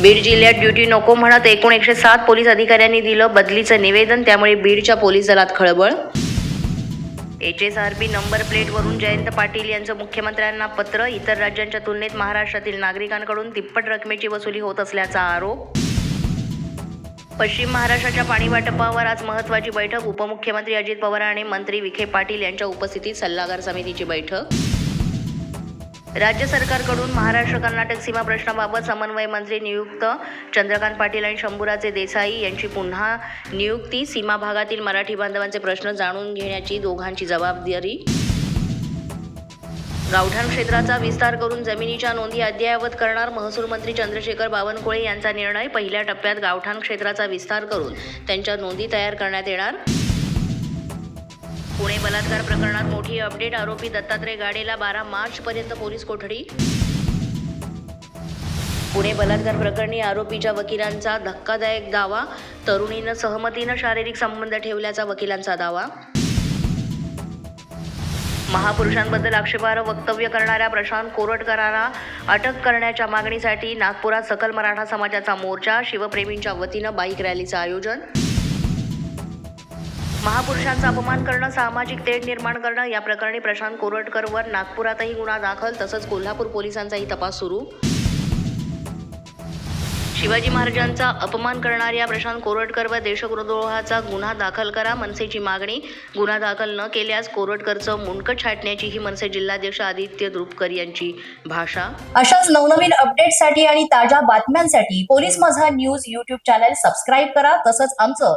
बीड जिल्ह्यात ड्युटी नको म्हणत एकूण एकशे सात पोलीस अधिकाऱ्यांनी दिलं बदलीचं निवेदन त्यामुळे बीडच्या पोलीस दलात खळबळ. H S R P number प्लेटवरून Jayant Patil यांचं मुख्यमंत्र्यांना पत्र इतर राज्यांच्या तुलनेत महाराष्ट्रातील नागरिकांकडून तिप्पट रकमेची वसुली होत असल्याचा आरोप. पश्चिम महाराष्ट्राच्या पाणी वाटपावर आज महत्त्वाची बैठक उपमुख्यमंत्री अजित पवार आणि मंत्री विखे पाटील यांच्या उपस्थितीत सल्लागार समितीची बैठक. राज्य सरकारकडून महाराष्ट्र कर्नाटक सीमा प्रश्नाबाबत समन्वय मंत्री नियुक्त चंद्रकांत पाटील आणि शंभूराजे देसाई यांची पुन्हा नियुक्ती. सीमा भागातील मराठी बांधवांचे प्रश्न जाणून घेण्याची दोघांची जबाबदारी. गावठाण क्षेत्राचा विस्तार करून जमिनीच्या नोंदी अद्ययावत करणार महसूल मंत्री चंद्रशेखर बावनकुळे यांचा निर्णय. पहिल्या टप्प्यात गावठाण क्षेत्राचा विस्तार करून त्यांच्या नोंदी तयार करण्यात येणार. बलात्कार प्रकरणात मोठी अपडेट आरोपी दत्तात्रय गाडेला बारा मार्च पर्यंत पोलीस कोठडी. पुणे बलात्कार प्रकरणी आरोपीच्या वकिलांचा धक्कादायक दावा तरुणीनं सहमतीनं शारीरिक संबंध ठेवल्याचा वकिलांचा दावा. महापुरुषांबद्दल आक्षेपार्ह वक्तव्य करणाऱ्या प्रशांत कोरटकरांना अटक करण्याच्या मागणीसाठी नागपुरात सकल मराठा समाजाचा मोर्चा शिवप्रेमींच्या वतीनं बाईक रॅलीचं आयोजन. महापुरुषांचा अपमान करणं सामाजिक तेढ निर्माण करणं या प्रकरणी प्रशांत कोरटकरवर नागपुरातही गुन्हा दाखल तसंच कोल्हापूर पोलिसांचाही तपास सुरू. शिवाजी महाराजांचा अपमान करणाऱ्या प्रशांत कोरटकर व देशद्रोहाचा गुन्हा दाखल करा मनसेची मागणी. गुन्हा दाखल न केल्यास कोरटकरचं मुंडकं छाटण्याची ही मनसे जिल्हाध्यक्ष आदित्य द्रुपकर यांची भाषा. अशाच नवनवीन अपडेटसाठी आणि ताज्या बातम्यांसाठी police Majha news YouTube channel subscribe करा तसंच आमचं